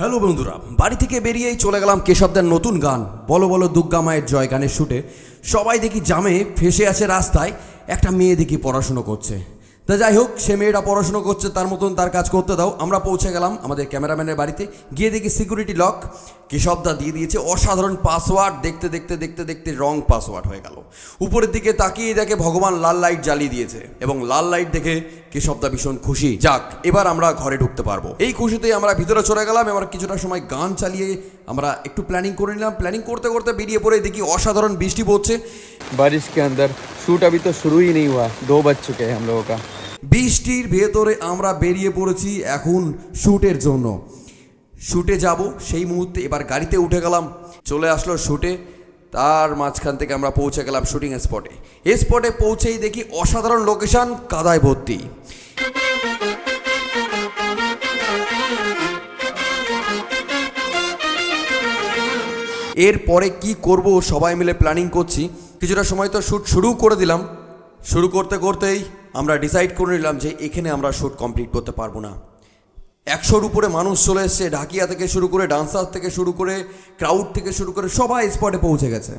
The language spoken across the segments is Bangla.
হ্যালো বন্ধুরা, বাড়ি থেকে বেরিয়েই চলে গেলাম কেশবদের নতুন গান, বলো বলো দুর্গা মায়ের জয় গানের শুটে সবাই দেখি জামে ফেসে আছে রাস্তায়, একটা মেয়ে দেখি পড়াশুনো করছে। তা যাই হোক, সে মেয়েটা পড়াশুনো করছে, তার মতন তার কাজ করতে দাও। আমরা পৌঁছে গেলাম আমাদের ক্যামেরাম্যানের বাড়িতে, গিয়ে দেখি সিকিউরিটি লক কেশবদা দিয়ে দিয়েছে অসাধারণ পাসওয়ার্ড দেখতে দেখতে দেখতে দেখতে রং পাসওয়ার্ড হয়ে গেল। উপরের দিকে তাকিয়ে দেখে ভগবান লাল লাইট জ্বালিয়ে দিয়েছে এবং লাল লাইট দেখে কেশবদা ভীষণ খুশি? যাক এবার আমরা ঘরে ঢুকতে পারব। এই খুশিতে আমরা ভিতরে চলে গেলাম এবার কিছুটা সময় গান চালিয়ে আমরা একটু প্ল্যানিং করে নিলাম। প্ল্যানিং করতে করতে বেরিয়ে পড়ে দেখি অসাধারণ বৃষ্টি পড়ছে। বারিশ কে আন্দর শুট আবি তো শুরুই নেই হওয়া দো বাজ চুকে হাম লোগো কা বৃষ্টির ভেতরে আমরা বেরিয়ে পড়েছি এখন শ্যুটের জন্য। শ্যুটে যাব সেই মুহূর্তে এবার গাড়িতে উঠে গেলাম। চলে আসলো শ্যুটে তার মাঝখান থেকে আমরা পৌঁছে গেলাম শুটিং স্পটে এই স্পটে পৌঁছেই দেখি অসাধারণ লোকেশন কাদায় ভর্তি। এরপরে কি করব সবাই মিলে প্ল্যানিং করছি। কিছুটা সময় তো শ্যুট শুরু করে দিলাম। শুরু করতে করতেই আমরা ডিসাইড করে নিলাম যে এখানে আমরা শ্যুট কমপ্লিট করতে পারব না। একশোর উপরে মানুষ চলে এসছে, ঢাকিয়া থেকে শুরু করে, ডান্সার থেকে শুরু করে ক্রাউড থেকে শুরু করে সবাই স্পটে পৌঁছে গেছে।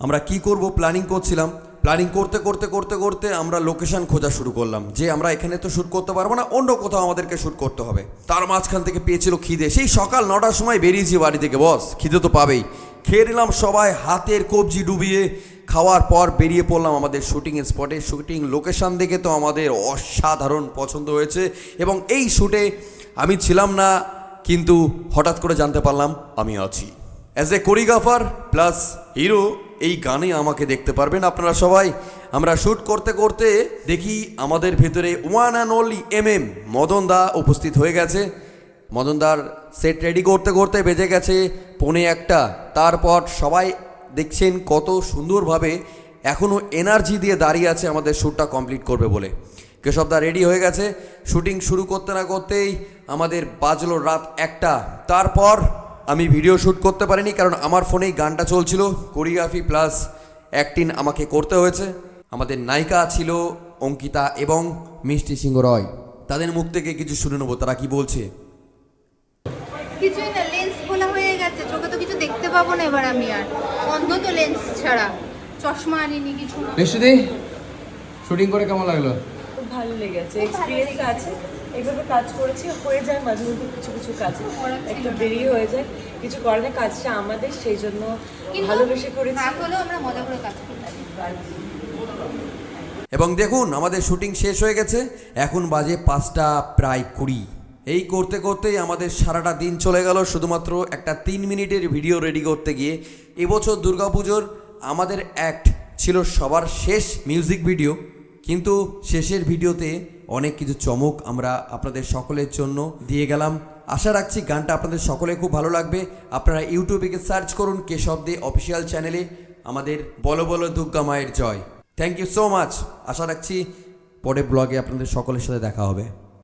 আমরা কি করব? প্ল্যানিং করছিলাম। প্ল্যানিং করতে করতে করতে করতে আমরা লোকেশন খোঁজা শুরু করলাম। যে আমরা এখানে তো শ্যুট করতে পারব না, অন্য কোথাও আমাদেরকে শ্যুট করতে হবে। তার মাঝখান থেকে পেয়েছিল খিদে। সেই সকাল নটার সময় বেরিয়েছি বাড়ি থেকে বস খিদে তো পাবেই। খেয়ে নিলাম সবাই, হাতের কবজি ডুবিয়ে খাওয়ার পর বেরিয়ে পড়লাম আমাদের শুটিং স্পটে শুটিং লোকেশন দেখে তো আমাদের অসাধারণ পছন্দ হয়েছে। এবং এই শ্যুটে আমি ছিলাম না, কিন্তু হঠাৎ করে জানতে পারলাম আমি আছি। As a choreographer plus hero এই গানে আমাকে দেখতে পারবেন আপনারা সবাই। আমরা শ্যুট করতে করতে দেখি আমাদের ভেতরে one and only M M Madan da উপস্থিত হয়ে গেছে। মদনদার সেট রেডি করতে করতে বেজে গেছে পৌনে একটা। তারপর সবাই দেখছেন কত সুন্দরভাবে এখনও এনার্জি দিয়ে দাঁড়িয়ে আছে আমাদের শ্যুটটা কমপ্লিট করবে বলে। কেশবদা রেডি হয়ে গেছে। শুটিং শুরু করতে না করতেই আমাদের বাজলো রাত একটা। তারপর আমি ভিডিও শ্যুট করতে পারিনি কারণ আমার ফোনেই গানটা চলছিল। কোরিওগ্রাফি প্লাস অ্যাক্টিং আমাকে করতে হয়েছে। আমাদের নায়িকা ছিল অঙ্কিতা এবং মিষ্টি সিংহ রয়। তাদের মুখ থেকে কিছু শুনে নেব তারা কি বলছে? কিছুই না লেন্স খোলা হয়ে গেছে। চোখে তো কিছু দেখতে পাবো না এবার আমি আর। অন্ধ তো লেন্স ছাড়া। চশমা আনিনি কিছু না। ঋষিদি শুটিং করে কেমন লাগল? ভালো লেগেছে এক্সপিরিয়েন্স আছে। এইভাবে কাজ করেছি হয়ে যায় মাঝে মধ্যে কিছু কিছু কাজ। একটু দেরি হয়ে যায় কিছু করে না কাজটা আমাদের সেই জন্য ভালোবেসে করেছি। হলেও আমরা মজা করে কাজ করি এবং দেখুন আমাদের শুটিং শেষ হয়ে গেছে এখন বাজে পাঁচটা প্রায় কুড়ি। এই করতে করতেই আমাদের সারাটা দিন চলে গেল শুধুমাত্র একটা তিন মিনিটের ভিডিও রেডি করতে গিয়ে। এবছর দুর্গাপুজোর আমাদের অ্যাক্ট ছিল সবার শেষ মিউজিক ভিডিও কিন্তু শেষের ভিডিওতে অনেক কিছু চমক আমরা আপনাদের সকলের জন্য দিয়ে গেলাম। আশা রাখছি গানটা আপনাদের সকলে খুব ভালো লাগবে। আপনারা ইউটিউবে গিয়ে সার্চ করুন কেশব দে অফিসিয়াল চ্যানেলে আমাদের বলো বলো দুর্গা মায়ের জয়। থ্যাংক ইউ সো মাচ আশা রাখছি পরে ব্লগে আপনাদের সকলের সাথে দেখা হবে।